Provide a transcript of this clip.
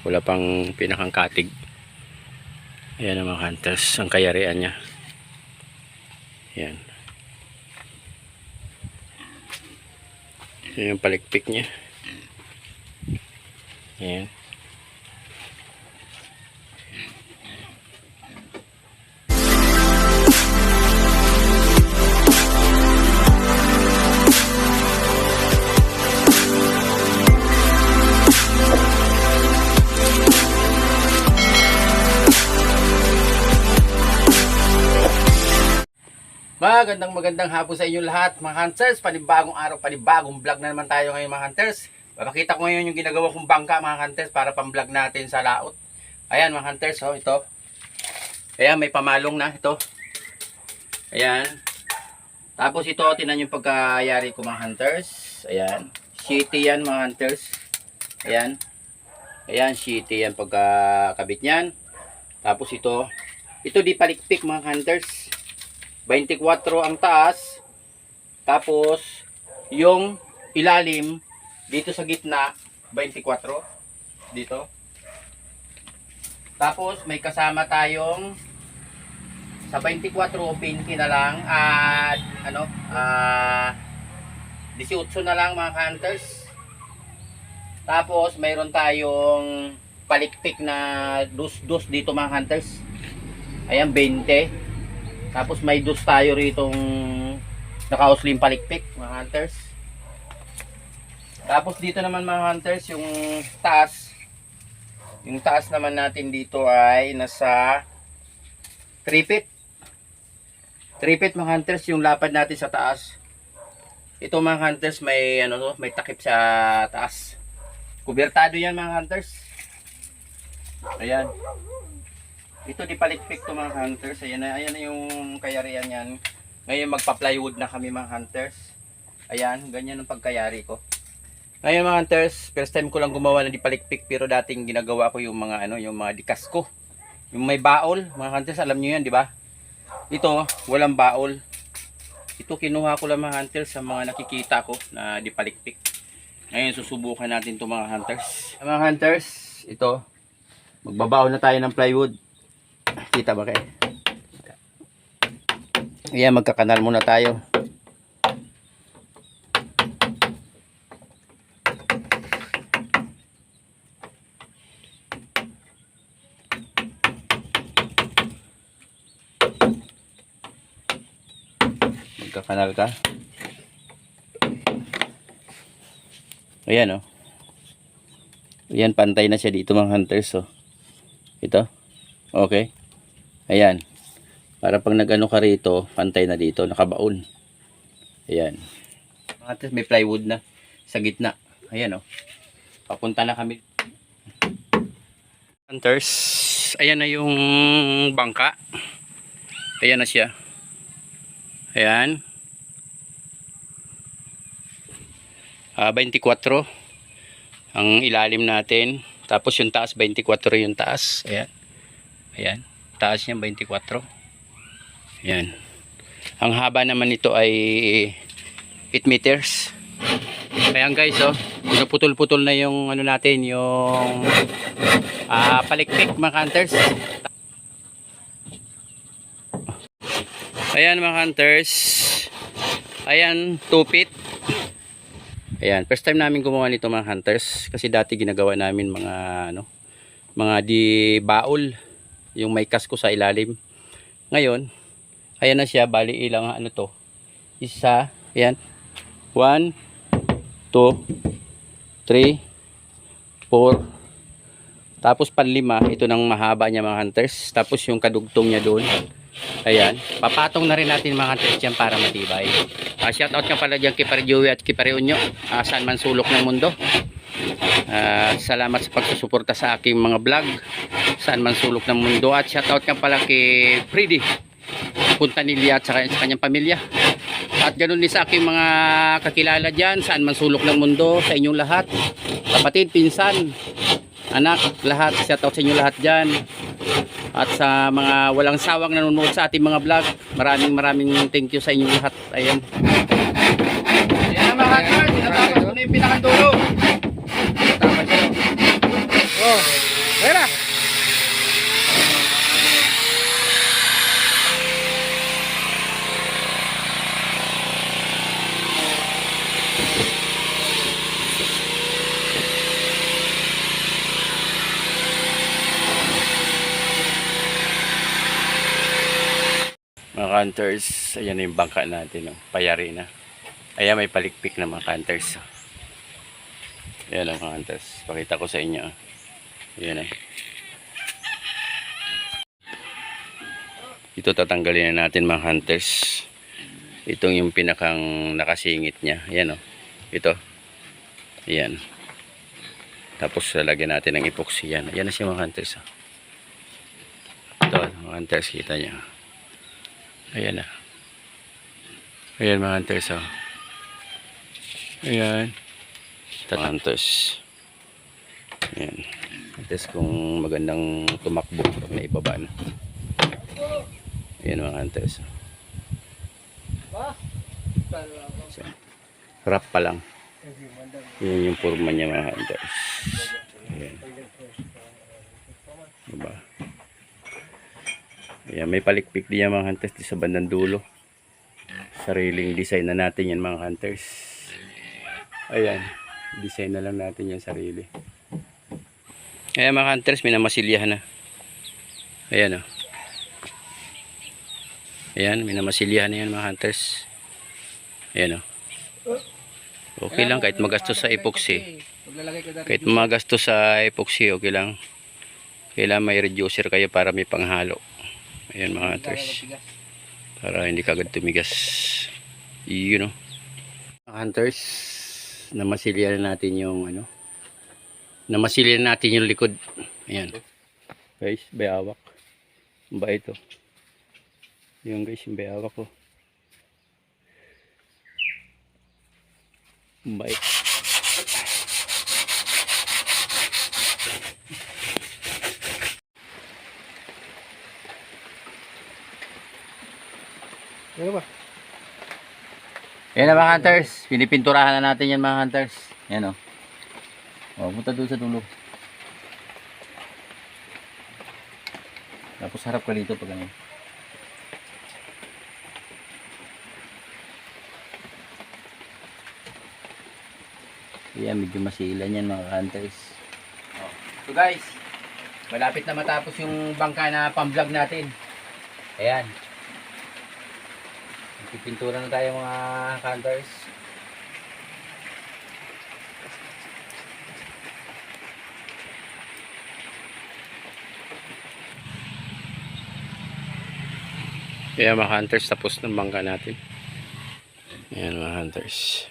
Wala pang pinakang katig. Ayan ang mga hunters. Ang kayarian niya. Ayan. Ayan yung palikpik niya. Ayan. Magandang magandang hapon sa inyong lahat mga hunters. Panibagong araw, panibagong vlog na naman tayo ngayon mga hunters. Papakita ko ngayon yung ginagawa kong bangka mga hunters para pang-vlog natin sa laot. Ayan mga hunters, oh, ito. Ayan, may pamalong na ito. Ayan. Tapos ito, tinan yung pagkayari ko mga hunters. Ayan. Shitty yan mga hunters. Ayan. Ayan, shitty yan pagkakabit niyan. Tapos ito, ito di palikpik mga hunters. 24 ang taas. Tapos, yung ilalim, dito sa gitna, 24. Dito. Tapos, may kasama tayong sa 24 pinky na lang at ano ah 18 na lang mga hunters tapos mayroon tayong palikpik na dus-dus dito mga hunters ayan 20 tapos may dus tayo ritong naka-uslim palikpik mga hunters. Tapos dito naman mga hunters yung taas. Yung taas naman natin dito ay nasa 3 feet. 3 feet mga hunters yung lapad natin sa taas. Ito mga hunters may ano may takip sa taas. Kubertado yan mga hunters. Ayan. Ito di palikpik to mga hunters. Ayan na, ayan na yung kayarian yan. Ngayon magpa-plywood na kami mga hunters. Ayan, ganyan ang pagkayari ko. Ngayon mga hunters, first time ko lang gumawa ng di palikpik pero dating ginagawa ko yung mga ano, yung mga dikas ko. Yung may baol, mga hunters, alam niyo yan, di ba? Ito, walang baol. Ito kinuha ko lang mga hunters sa mga nakikita ko na di palikpik. Ngayon susubukan natin to mga hunters. Mga hunters, ito magbabaon na tayo ng plywood. Kita ba kayo? Ayan, magkakanal muna tayo. Magkakanal ka. Ayan, oh. Ayan, pantay na siya dito mga hunters, oh. Ito. Okay. Ayan. Para pag nag-ano ka rito, pantay na dito, nakabaon. Ayan. Mga may plywood na sa gitna. Ayan oh. Papunta na kami. Hunters, ayan na yung bangka. Ayan na siya. Ayan. Ah, 24 ang ilalim natin. Tapos yung taas 24 yung taas. Ayan. Ayan. Taas niya 24. Ayan. Ang haba naman nito ay 8 meters. Ayan guys, oh. Pinuputol-putol na yung ano natin, yung ah, palikpik mga hunters. Ayan mga hunters. Ayan, 2 feet. Ayan, first time namin gumawa nito mga hunters kasi dati ginagawa namin mga ano, mga di baul, yung may kasko sa ilalim. Ngayon, ayan na siya, bali ilang ano to. Isa, ayan. 1 2 3 4 tapos panlima, ito nang mahaba niya mga hunters. Tapos yung kadugtong niya doon. Ayan. Papatong na rin natin mga hunters dyan para matibay. Uh, shout out nga pala dyan kay Pare Joey at kay Pare Unyo. Uh, saan man sulok ng mundo. Uh, salamat sa pagsusuporta sa aking mga vlog. Saan man sulok ng mundo. At shout out nga pala kay Freddy. Punta nilya at sa, sa kanyang pamilya. At ganun din sa aking mga kakilala dyan. Saan man sulok ng mundo. Sa inyong lahat. Kapatid, pinsan, anak, lahat. Shout out sa inyo lahat dyan. At sa mga walang sawang nanonood sa ating mga vlog, maraming maraming thank you sa inyong lahat. Ayan. Ayan na mga hackers, tinatapos ko na yung pinakantulog. Tapos yun. Oh. Ayan na. Mga hunters, ayan na yung bangka natin. Oh. Payari na. Ayan, may palikpik na mga hunters. Ayan ang mga hunters. Pakita ko sa inyo. oh. Ayan eh. Ito tatanggalin na natin mga hunters. Itong yung pinakang nakasingit niya. Ayan o. Ito. Ayan. Tapos lalagyan natin ng epoxy yan. Ayan na siya mga hunters. oh. Ito mga hunters kita niya. Ayan na. Ayan mga hunters oh. Ayan. Mga hunters. Ayan. Test kung magandang tumakbo pag naibaba na. Ayan mga hunters. So, wrap pa lang. Yan yung forma niya mga hunters. Ayan. Diba? Ayan, may palikpik din yan mga hunters di sa bandang dulo. Sariling design na natin yan mga hunters. Ayan, design na lang natin yan sarili. Ayan mga hunters, may namasilyahan na. Ayan o. Ayan, may namasilyahan na yan mga hunters. Ayan o. Okay lang kahit magastos sa epoxy. Kahit magastos sa epoxy, okay lang. Kailangan may reducer kayo para may panghalo. Ayan mga hunters. Para hindi kagad tumigas. Yun o. Mga hunters, namasilya na natin yung ano. Namasilya na natin yung likod. Ayan. Guys, bayawak. Ba ito? Yung guys, yung bayawak ko. Ang bait. Ano ba? Yan na mga hunters. Pinipinturahan na natin yan mga hunters. Yan o. O, punta doon sa dulo. Tapos harap ka dito pag ano. Yan, medyo masilan yan mga hunters. So guys, malapit na matapos yung bangka na pang-vlog natin. Ayan. Pipintura na tayo mga hunters. Kaya mga hunters, tapos ng bangka natin. Ayan mga hunters.